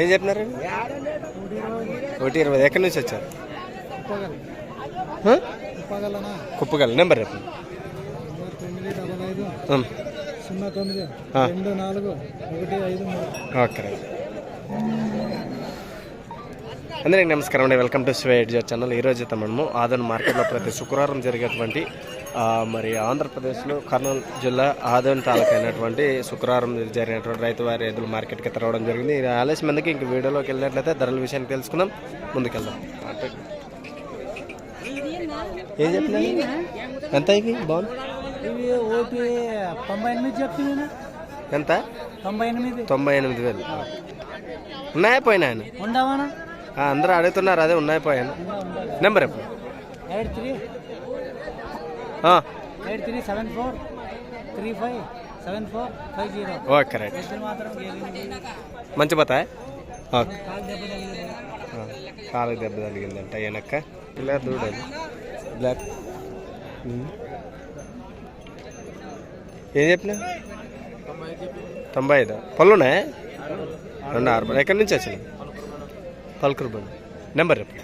ఏం చెప్పినారు? ఒకటి ఇరవై. ఎక్కడి నుంచి వచ్చారు? కుప్పగల్. నెంబర్ చెప్పండి. సున్నా తొమ్మిది. రెండు నాలుగు ఒకటి ఐదు ఓకే అందరికీ నమస్కారం అండి. వెల్కమ్ టు స్వేట్ జర్ ఛానల్. ఈరోజు అయితే మనము ఆదన్ మార్కెట్లో ప్రతి శుక్రవారం జరిగేటువంటి మరి ఆంధ్రప్రదేశ్లో కర్నూలు జిల్లా ఆదోన్ తాలూకా అయినటువంటి శుక్రవారం జరిగినటువంటి రైతు వారి ఎదురు మార్కెట్కి అయితే రావడం జరిగింది. ఇది ఆలస్యం మందికి ఇంక వీడియోలోకి వెళ్ళినట్లయితే ధరల విషయాన్ని తెలుసుకుందాం. ముందుకెళ్దాం. ఏం చెప్పినా ఎంత ఇవి బాగుంది? ఇవి ఓపి తొంభై ఎనిమిది చెప్తున్నాను. ఎంత? తొంభై ఎనిమిది. తొంభై ఎనిమిది వేలు. ఉన్నాయా పోయినాయన ఉండవానా అందరూ అడుగుతున్నారు అదే ఉన్నాయి పోయాను నెంబర్ ఎప్పుడు eight three. Eight three seven four three five seven four five zero. Okay right. మంచి బతాయ్ ఓకే. కాలుకి దెబ్బ తగిలిందంట వెనక్క? ఇలా దూడది బ్లాక్. ఏం చెప్పినా? తొంభై ఐదు. పళ్ళు ఉన్నాయా రెండు ఆరు ఎక్కడి నుంచి వచ్చినాయి? పలుకురు బండి. నెంబర్ చెప్పు.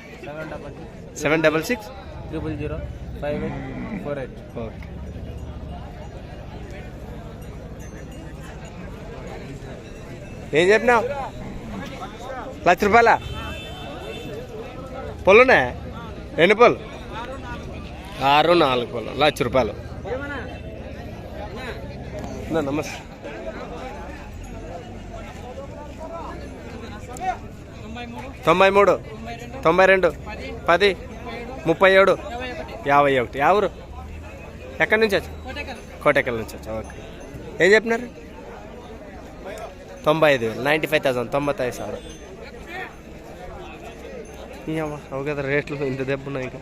Seven double six? Triple zero five eight four eight okay. ఏం చెప్పినావు? లక్ష రూపాయల? పొల్లునే ఎన్ని పళ్ళు? ఆరు నాలుగు పళ్ళు. లక్ష రూపాయలు. నా నమస్తే తొంభై మూడు తొంభై రెండు పది ముప్పై ఏడు యాభై ఒకటి. ఎవరు ఎక్కడి నుంచి వచ్చా కోటెక్కల నుంచి వచ్చా ఓకే. ఏం చెప్పినారు? తొంభై ఐదు వేలు నైంటీ ఫైవ్ థౌసండ్ తొంభై ఐదు సార్. అవు కదా రేట్లు ఇంత దెబ్బ ఉన్నాయి ఇంకా.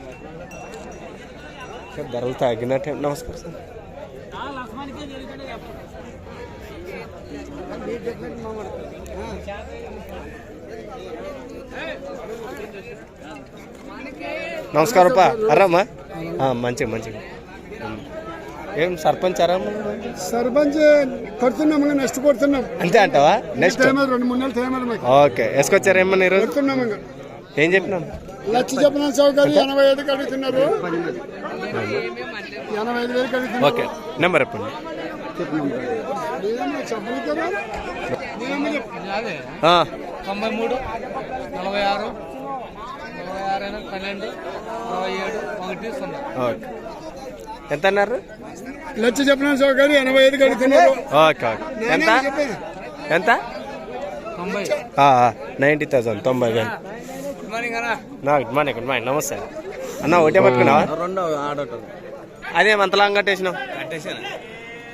ధరలు తగ్గినట్టే. నమస్కారం సార్. నమస్కారం పా అరామ్మా మంచిగా మంచిగా. ఏం సర్పంచ్ సర్పంచ్ కొడుతున్నాం నెక్స్ట్ కొడుతున్నాం. అంతే అంటావా? నెక్స్ట్ రెండు మూడు నెలలు మాకు. ఓకే వేసుకొచ్చారు ఏమన్నా ఈరోజు? కొడుతున్నాం ఏం చెప్పినాం లక్ష చెప్పిన సౌకర్యం ఎనభై ఐదుకి అడుగుతున్నారు ఎనభై ఐదు వేలకు అడుగుతున్నారు ఓకే నెంబర్ చెప్పండి. తొంభై మూడు నలభై ఆరు నలభై ఆరు అయినా పన్నెండు నలభై ఏడు ఒకటి సున్నా. ఎంత అన్నారు లక్ష చెప్పిన సౌకర్యం ఎనభై ఓకే ఓకే. ఎంత? ఎంత? తొంభై. నైంటీ థౌసండ్ తొంభై వేలు. నా గుడ్ మార్నింగ్ గుడ్ మార్నింగ్ నమస్తే. అన్న ఒకటే పట్టుకున్నావా? రెండో ఆడటం. అదే అంత లాంగ్ కట్టేసినావు? కట్టేసాను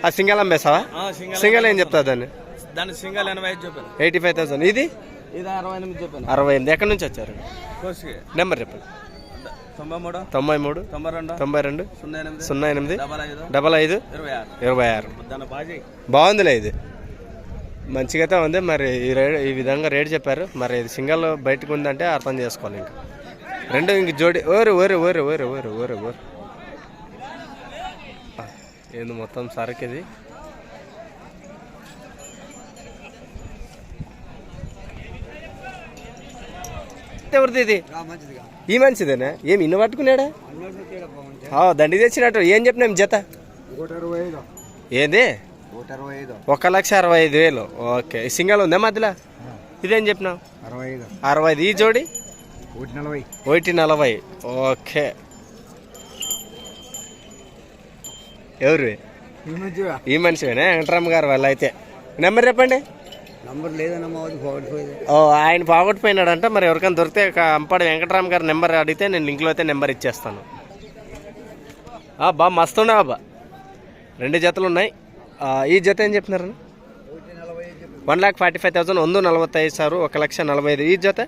ఆ సింగల్ అమ్మేసావా సింగల్ ఏం చెప్తా దాన్ని? దాని సింగల్ ఎనభై ఐదు చెప్పాను. Eighty five thousand. ఇది? ఇది అరవై ఎనిమిది చెప్పాను. అరవై ఎనిమిది. ఎక్కడి నుంచి వచ్చారు? నెంబర్ చెప్పండి తొంభై మూడు తొంభై మూడు తొంభై రెండు తొంభై రెండు సున్నా ఎనిమిది డబల్ ఐదు ఇరవై ఆరు. బాగుందిలే ఇది. మంచిగా ఉంది. మరి ఈ రేట్ ఈ విధంగా రేట్ చెప్పారు. మరి ఇది సింగల్ బయటకు ఉందంటే అర్థం చేసుకోవాలి ఇంకా. రెండు ఇంక జోడి ఓరు ఓరు ఓరు ఓరు ఓరు ఓరు ఓరు. ఏంది మొత్తం సరుకు ఇది ఎవరిది ఇది? ఈ మంచిదేనా? ఏమి ఇన్ని పట్టుకున్నాడా? దండి తెచ్చినట్టు ఏం చెప్పినాం జత? ఏంది? ఒక లక్ష అరవై ఐదు వేలు. ఓకే. సింగల్ ఉందా మధ్యలో? ఇదేం చెప్పినావు? అరవై ఐదు అరవై ఐదు ఈ జోడి ఒకటి నలభై. ఓకే. ఎవరు? ఈ మనిషివేనా? వెంకటరామ్ గారు వాళ్ళు అయితే. నెంబర్ చెప్పండి. నంబర్ పోగొట్టుకోలేదు ఓ ఆయన పోగొట్టిపోయినాడంట మరి ఎవరికైనా దొరికితే అంపడి వెంకటరామ్ గారి నెంబర్ అడిగితే నేను లింక్లో అయితే నెంబర్ ఇచ్చేస్తాను. బా మస్తుండే బా? రెండు జతలు ఉన్నాయి. ఈ జత ఏం చెప్పినారు one lakh forty five thousand వంద నలభై ఐదు సార్ ఒక లక్ష నలభై ఐదు. ఈ జత?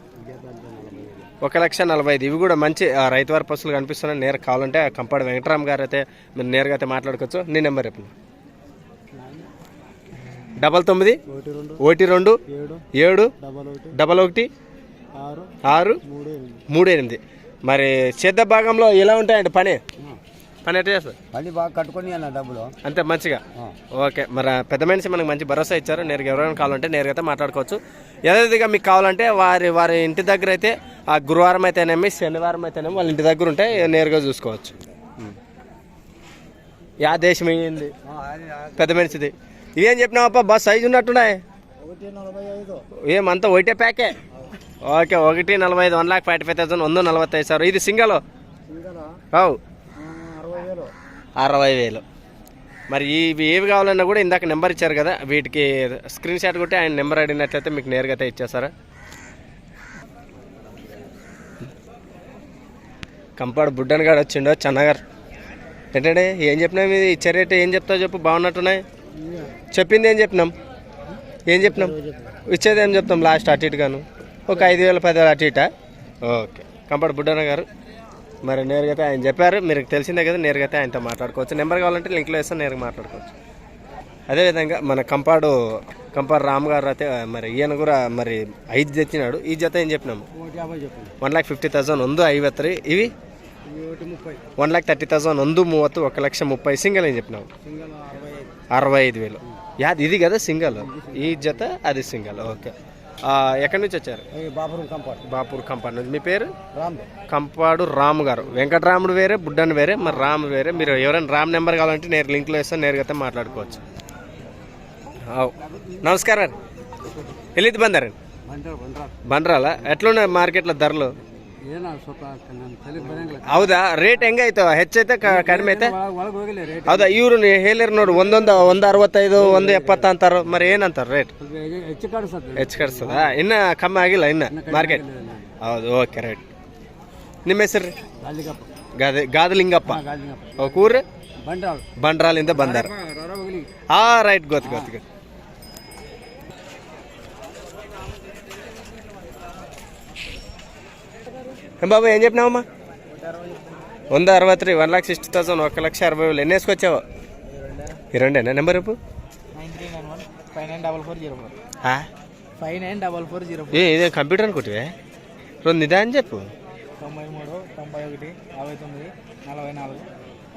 ఒక లక్ష నలభై ఐదు. ఇవి కూడా మంచి రైతు వారి పశువులు కనిపిస్తున్నాయి నేరు కావాలంటే కంపాడు వెంకటరామ్ గారు అయితే మీరు నేరుగా అయితే మాట్లాడుకోవచ్చు. నీ నెంబర్ చెప్పండి డబల్ తొమ్మిది ఒకటి రెండు ఏడు డబల్ ఒకటి ఆరు ఆరు మూడు ఎనిమిది. మరి చేద్ద భాగంలో ఎలా ఉంటాయండి పని? పని ఎట్లా చేస్తారు? పని బాగా కట్టుకొని అన్న డబ్బులు. అంతే మంచిగా. ఓకే మరి పెద్ద మనిషి మనకు మంచి భరోసా ఇచ్చారు. నేరుగా ఎవరైనా కావాలంటే నేరుగా అయితే మాట్లాడుకోవచ్చు యథావిధిగా మీకు కావాలంటే వారి వారి ఇంటి దగ్గర అయితే ఆ గురువారం అయితేనేమి శనివారం అయితేనేమి వాళ్ళ ఇంటి దగ్గర ఉంటే నేరుగా చూసుకోవచ్చు. యా దేశం అయ్యింది పెద్ద మనిషిది. ఇవేం చెప్పినావప్ప బస్ సైజు ఉన్నట్టున్నాయి. ఐదు. ఏమంతా ఒకటే ప్యాకే ఓకే ఒకటి నలభై ఐదు one lakh forty five thousand వంద నలభై సార్. ఇది సింగల్? అవు. అరవై వేలు. మరి ఇవి ఏవి కావాలన్నా కూడా ఇందాక నెంబర్ ఇచ్చారు కదా వీటికి స్క్రీన్ షాట్ కొట్టి ఆయన నెంబర్ అడిగినట్లయితే మీకు నేరుగా అయితే ఇచ్చేస్తారా? కంపాడు బుడ్డన్ గారు వచ్చిండో చెన్నగారు ఏంటంటే ఏం చెప్పినాం ఇది ఇచ్చే రేటు ఏం చెప్తావు చెప్పు బాగున్నట్టున్నాయి? చెప్పింది ఏం చెప్పినాం? ఏం చెప్పినాం? ఇచ్చేది ఏం చెప్తాం లాస్ట్ అటు ఇటు గాను ఒక ఐదు వేల పదివేలు అటు ఇట? ఓకే. కంపాడు బుడ్డన్న గారు మరి నేరుగా అయితే ఆయన చెప్పారు మీరు తెలిసిందే కదా నేరుగా అయితే ఆయనతో మాట్లాడుకోవచ్చు నెంబర్ కావాలంటే లింక్లో వేస్తే నేరుగా మాట్లాడుకోవచ్చు అదేవిధంగా మన కంపాడు కంపాడు రామ్ గారు అయితే మరి ఈయన కూడా మరి ఐదు తెచ్చినాడు ఈ జత ఏం చెప్పినాము ఒకటి యాభై చెప్పండి ಒನ್ ಲ್ಯಾಕ್ ಫಿಫ್ಟಿ ತೌಸಂಡ್ ಒಂದು ಐವತ್ತು ರೀ ಇವಿ ఇవి ఒకటి ముప్పై ಒನ್ ಲ್ಯಾಕ್ ತರ್ಟಿ ತೌಸಂಡ್ ಒಂದು ಮೂವತ್ತು ఒక లక్ష ముప్పై సింగల్ అని చెప్పినావు సింగల్ అరవై ఐదు అరవై ఐదు వేలు యాది ఇది కదా సింగల్ ఈ జత అది సింగల్ ఓకే ఆ, ఎక్కడి నుంచి వచ్చారు? బాపురం కంపాడు. నుంచి. మీ పేరు? రామ్. కంపాడు రాము గారు. వెంకటరాముడు వేరే బుడ్డన్ వేరే మరి రాము వేరే. మీరు ఎవరైనా రామ్ నెంబర్ కావాలంటే నేరు లింక్లో వేస్తే నేరుగా అయితే మాట్లాడుకోవచ్చు. నమస్కారం ఎల్లిది బందారండి. బండ్రాల? ఎట్లున్నాయి మార్కెట్లో ధరలు? ಏನ ಸ್ವಲ್ಪ ನಮ್ಮ ತಲೆಗೆ ಬರಂಗಿಲ್ಲ ಹೌದಾ? ರೇಟ್ ಹೆಂಗಾಯ್ತು ಹೆಚ್ಚೈತೆ ಕ- ಕಡಿಮೆ ಐತೆ? ಒಳಗೆ ಹೋಗಿಲ್ಲ ರೇಟ್ ಹೌದಾ? ಇವ್ರು ಹೇಳಿರ್ ನೋಡಿ ಒಂದೊಂದು ಒಂದು ಅರವತ್ತೈದು ಒಂದು ಎಪ್ಪತ್ತು ಅಂತಾರ ಮರಿ ಏನಂತಾರ ರೇಟ್ ಸ್ವಲ್ಪ ಹೆಚ್ಚು- ಹೆಚ್ಚು ಕಾಣಿಸ್ತದೆ ಹೆಚ್ಚು ಕಟ್ಸ್ತದ ಇನ್ನ ಕಮ್ಮಿ ಆಗಿಲ್ಲ ಇನ್ನ ಮಾರ್ಕೆಟ್ ಹೌದು ಓಕೆ ರೈಟ್ ನಿಮ್ಮ ಹೆಸರು ರೀ? ಗಾಲಿಗಪ್ಪ. ಗಾದೆ ಗಾದಲಿಂಗಪ್ಪ. ಗಾಲಿಗಪ್ಪ ಕೂರ್ ಬಂಡ್ರಾಲಿಂದ ಬಂದಾರ. ಹೋಗ್ಲಿ. ಹಾ ರೈಟ್ ಗೊತ್ತು ಗೊತ್ತು ಗೊತ್ತು ఏం బాబు ఏం చెప్పినావమ్మా? వంద అరవై three one lakh sixty thousand ఒక లక్ష అరవై వేలు. ఎన్ని వేసుకొచ్చావు? ఈ రెండేనా? నెంబర్ రేపు five nine double four zero five four zero ఏ ఇదే కంప్యూటర్ అనుకుంటే రెండు ఇదే అని చెప్పు. తొంభై మూడు తొంభై ఒకటి యాభై తొమ్మిది నలభై నాలుగు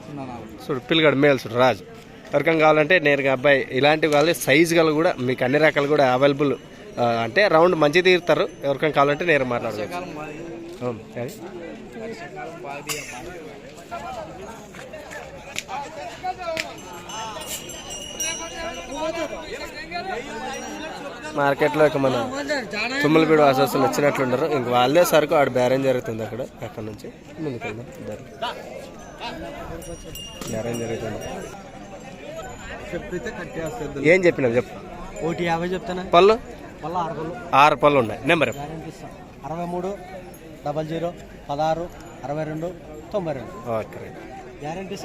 సున్నా నాలుగు చూడు పిల్లగాడు మేల్ చూడు రాజు. ఎవరికం కావాలంటే నేరుగా అబ్బాయి ఇలాంటివి కావాలి సైజు గల కూడా మీకు అన్ని రకాలు కూడా అవైలబుల్ అంటే రౌండ్ మంచి తీరుతారు. ఎవరికైనా కావాలంటే నేరు మాట్లాడవచ్చు. మార్కెట్లో ఇక మన తుమ్మలపీడు వాసస్తులు వచ్చినట్లుండరు. ఇంక వాళ్ళే సరుకు ఆడ బేరం జరుగుతుంది అక్కడ అక్కడ నుంచి ముందుకు వెళ్దాం. ఇద్దరు. బేరం జరుగుతుంది. ఏం చెప్పినావు చెప్పు. ఒకటి యాభై చెప్తానా? పళ్ళు? ఆరు పళ్ళు. ఆరు పళ్ళు ఉన్నాయి. నెంబర్ అరవై మూడు డబల్ జీరో పదహారు అరవై రెండు తొంభై రెండు. Okay right. గ్యారెంటీ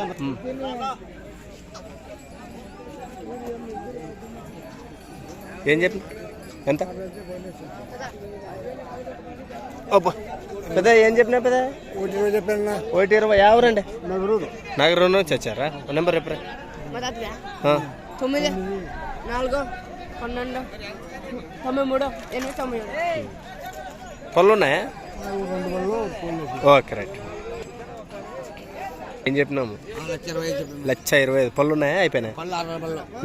ఏం చెప్పి? ఎంత? అబ్బా పెద్ద ఏం చెప్పినా పెద్ద? ఒకటి చెప్పాను ఒకటి ఇరవై యావరండి నగరూరు నగరం నుంచి వచ్చారా నెంబర్ ఆ. తొమ్మిది నాలుగు పన్నెండు తొంభై మూడు ఎనిమిది తొంభై ఏడు. పళ్ళు ఉన్నాయా? Okay right. ఏం చెప్పినాము? లక్ష ఇరవై ఐదు. పళ్ళు ఉన్నాయా అయిపోయినాయి?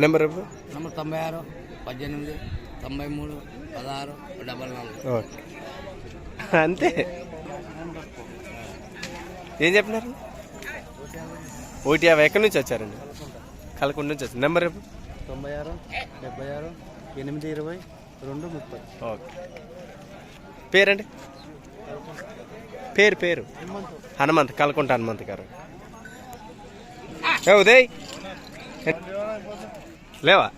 నెంబర్ నంబర్ తొంభై ఆరు పద్దెనిమిది తొంభై మూడు పదహారు డబల్ నాలుగు ఓకే. అంతే. ఏం చెప్పినారు? ఒకటి యాభై ఎక్కడి నుంచి వచ్చారండి? కలకుండ నుంచి వచ్చారు. నెంబర్ చెప్పు. తొంభై ఆరు డెబ్బై ఆరు ఎనిమిది ఇరవై రెండు ముప్పై. ఓకే. పేరండి? పేరు పేరు? హనుమంత్ కలకుంట హనుమంత్ గారు. ఏ ఉదయ్? లేవా?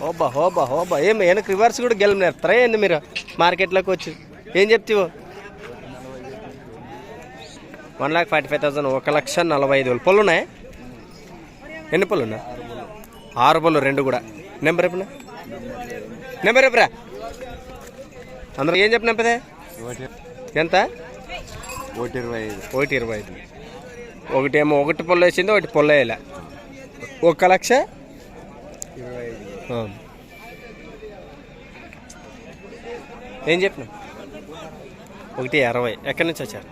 హోబా హోబా హోబా. ఏం వెనక రివర్స్ కూడా గెలిపినారు ఏంది మీరు? మార్కెట్లోకి వచ్చి. ఏం చెప్తావు? One lakh forty five thousand ఒక లక్ష నలభై ఐదు వేలు. పళ్ళు ఉన్నాయా ఎన్ని పళ్ళు ఉన్నాయి ఆరు పళ్ళు రెండు కూడా. నెంబర్ ఎప్పుడు నెంబర్ ఎప్పుడా అందరూ ఏం చెప్పిన పెదే ఎంత? ఒకటి ఇరవై ఐదు. ఒకటి ఇరవై ఐదు. ఒకటి ఏమో ఒకటి పొల్ల వేసింది ఒకటి పొల్ల వేయలే. ఒక లక్ష? ఆ. ఏం చెప్పిన? ఒకటి అరవై. ఎక్కడి నుంచి వచ్చారు?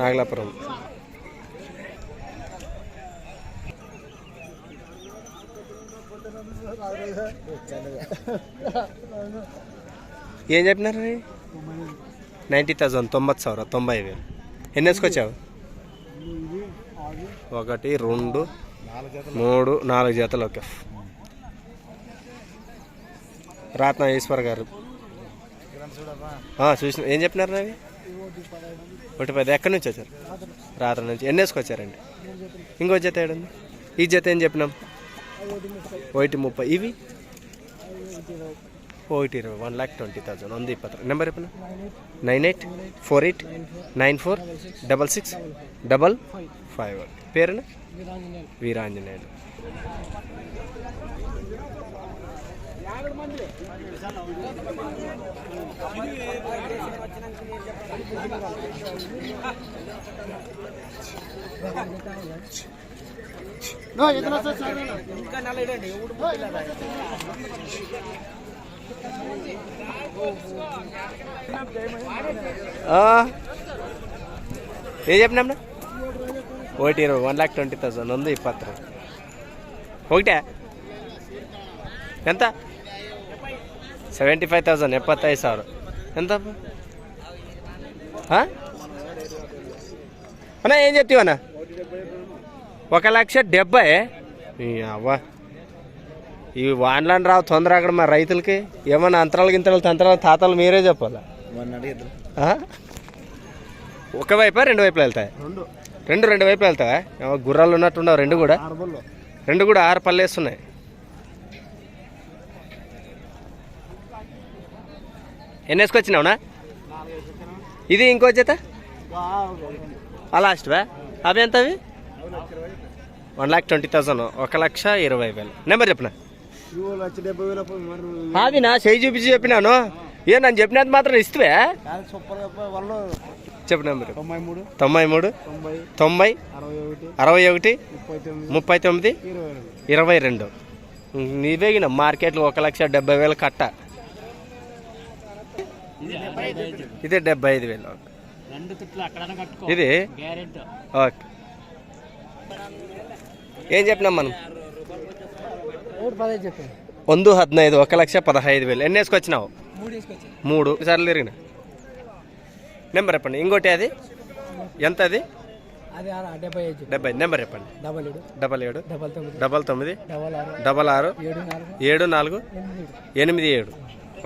నాగలాపురం. ఏం చెప్పినారు నైంటీ థౌజండ్ తొంభై సవర తొంభై వేలు. ఎన్ని వేసుకొచ్చావు? ఒకటి రెండు మూడు నాలుగు జతలు ఓకే. రాత్న ఈశ్వర్ గారు. చూసిన ఏం చెప్పినారు అవి? ఒకటి పది ఎక్కడి నుంచి వచ్చారు? రాత్రి నుంచి. ఎన్ని వేసుకొచ్చారండి? ఇంకో జత ఏడుంది? ఈ జత ఏం చెప్పినాం? ఒకటి ముప్పై. ఇవి? ఒకటి ఇరవై వన్ ల్యాక్ ట్వంటీ థౌసండ్ ఉంది ఇప్పటి నెంబర్ చెప్పిన? Nine eight four eight nine four double six double five పేరున? వీరాంజనేయులు ఆ. ఏం చెప్పినా ఒకటి ఇరవై వన్ లాక్ ట్వంటీ థౌసండ్ ఉంది ఇప్పత్ర ఒకటే? ఎంత? సెవెంటీ ఫైవ్ థೌಸಂಡ್ ಎಪ್ಪತ್ತೈದು ಸಾವಿರ ఎంత అన్న ఏం చెప్తావన్నా? ఒక లక్ష డెబ్బై. అవ్వ. ఈ వాన్లను రావు తొందర అక్కడ మా రైతులకి. ఏమన్నా అంతరాలు గింతరాలు తంత్రాలు తాతలు మీరే చెప్పాలా? ఒక వైపా రెండు వైపులు వెళ్తాయి? రెండు. రెండు వైపులు వెళ్తావా ఏమో గుర్రాలు ఉన్నట్టుండవు రెండు కూడా. రెండు కూడా ఆరు పళ్ళు వేస్తున్నాయి. ఎన్ని వేసుకొచ్చినావునా? ఇది ఇంకో జత? ఆ లాస్ట్వా అవి ఎంత అవి వన్ లాక్ ట్వంటీ థౌసండ్ ఒక లక్ష ఇరవై వేలు. నెంబర్ చెప్పిన? మరి అది నా చేయి చూపించి చెప్పినాను. ఏ నన్ను చెప్పినది మాత్రం ఇస్తే కాదు సూపర్ వాళ్ళు చెప్పు నెంబర్. తొంభై మూడు తొంభై అరవై ఒకటి ముప్పై తొమ్మిది ఇరవై రెండు. నీవేగిన మార్కెట్లో ఒక లక్ష డెబ్బై వేలు కట్ట. ఇది డెబ్బై ఐదు వేలు. ఇది? ఓకే. ఏం చెప్పినాం మనం? ಒಂದು ಹದಿನೈದು ఒక లక్ష పదహైదు వేలు ఎన్ని వేసుకొచ్చినావు మూడు వేసుకొచ్చి మూడు సార్లు తిరిగిన నెంబర్ చెప్పండి ఇంకోటి అది ఎంత అది అది ఆరు డెబ్బై ఐదు డెబ్బై నెంబర్ చెప్పండి డబల్ ఏడు డబల్ ఏడు డబల్ తొమ్మిది డబల్ తొమ్మిది డబల్ ఆరు డబల్ ఆరు ఏడు నాలుగు ఏడు నాలుగు ఎనిమిది ఎనిమిది ఏడు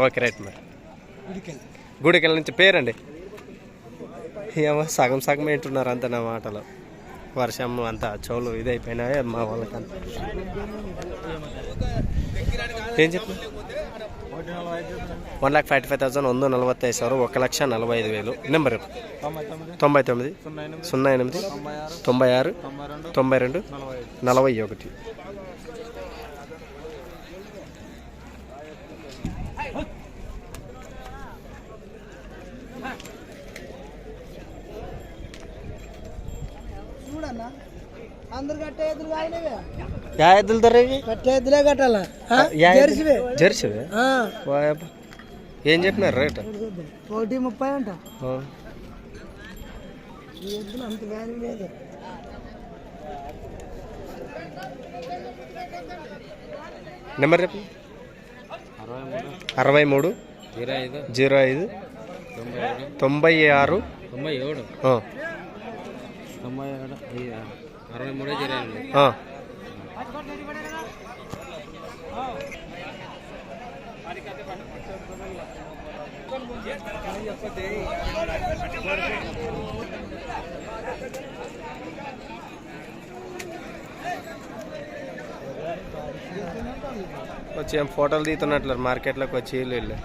ఓకే రైట్ మరి ఇడికెళ్ళి గుడికెళ్ళ నుంచి పేరండి ఏమో సగం సగం ఏంటున్నారు అంత నా మాటలు వర్షం అంతా చెవులు ఇదైపోయినాయి మా వాళ్ళకంత. ఏం one lakh forty five thousand వంద నలభై ఐదు సార్ ఒక లక్ష నలభై ఐదు వేలు. నెంబర్ తొంభై తొమ్మిది సున్నా ఎనిమిది తొంభై ఆరు తొంభై రెండు నలభై ఒకటి. అందరు కట్టే యా ఎద్దులు ధర ఇవి కట్టే ఎద్దులే కట్టాలా? జెర్సీవే. ఏం చెప్పినారు రేట్? ఒకటి ముప్పై అంట. ఎద్దులు అంత లేదు. నెంబర్ చెప్పు. అరవై మూడు. జీరో ఐదు. తొంభై ఆరు. తొంభై ఏడు ఆ. తొంభై ఏడు అరవై మూడు ఇరవై రెండు ఆ. వచ్చి ఏం ఫోటోలు తీస్తున్నట్లు మార్కెట్లోకి వచ్చి వీళ్ళు వీళ్ళు.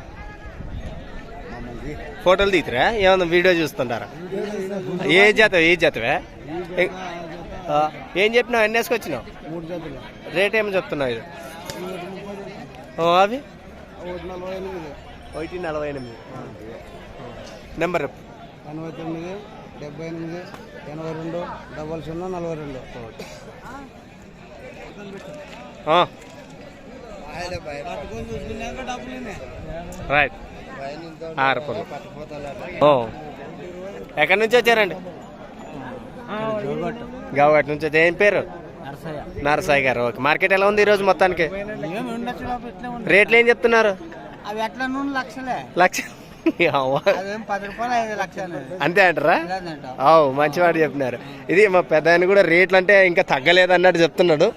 ఫోటోలు తీతురా? ఏమన్నా వీడియో చూస్తుంటారా? ఏ జాత ఏ జాతవే? ఏ- చెప్పినావు? ఎన్ని వేసుకొచ్చినావు? రేట్ ఏమో చెప్తున్నావు ఇది? ఓ, అవి? ఒకటి నలభై ఎనిమిది. ఒకటి నలభై ఎనిమిది నెంబర్. ఎనభై తొమ్మిది డెబ్బై ఎనిమిది ఎనభై రెండు డబల్ సున్నా నలభై రెండు. రైట్. ఆరపల్లి ఓ. ఎక్కడి నుంచి వచ్చారండి? గావగట్ నుంచి వచ్చి ఏం పేరు? నరసాయి గారు. ఓకే. మార్కెట్ ఎలా ఉంది ఈరోజు మొత్తానికి? రేట్లు ఏం చెప్తున్నారు? అవి ఎట్లా నూనె? లక్షలే. లక్ష. అవ్వ. అదేం పది రూపాయలు ఐదు లక్షలు. అంతే అంటారా? అవు మంచివాడు చెప్పినారు. ఇది మా పెద్ద ఆయన కూడా రేట్లు అంటే ఇంకా తగ్గలేదు అన్నట్టు చెప్తున్నాడు.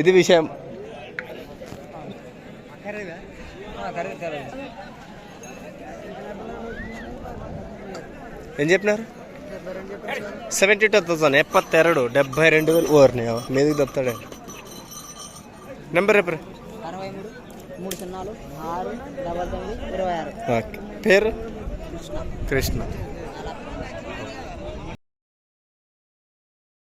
ఇది విషయం ఏం చెప్పినారు సెవెంటీ టూ థౌసండ్ ఎప్పత్తెరడు డెబ్బై రెండు వేలు ఓర్ని మీదికి తప్పుతాడే నెంబర్ రేపు అరవై మూడు మూడు సున్నాలు ఆరు డబల్ తొమ్మిది ఇరవై ఆరు. ఓకే. పేరు? కృష్ణ.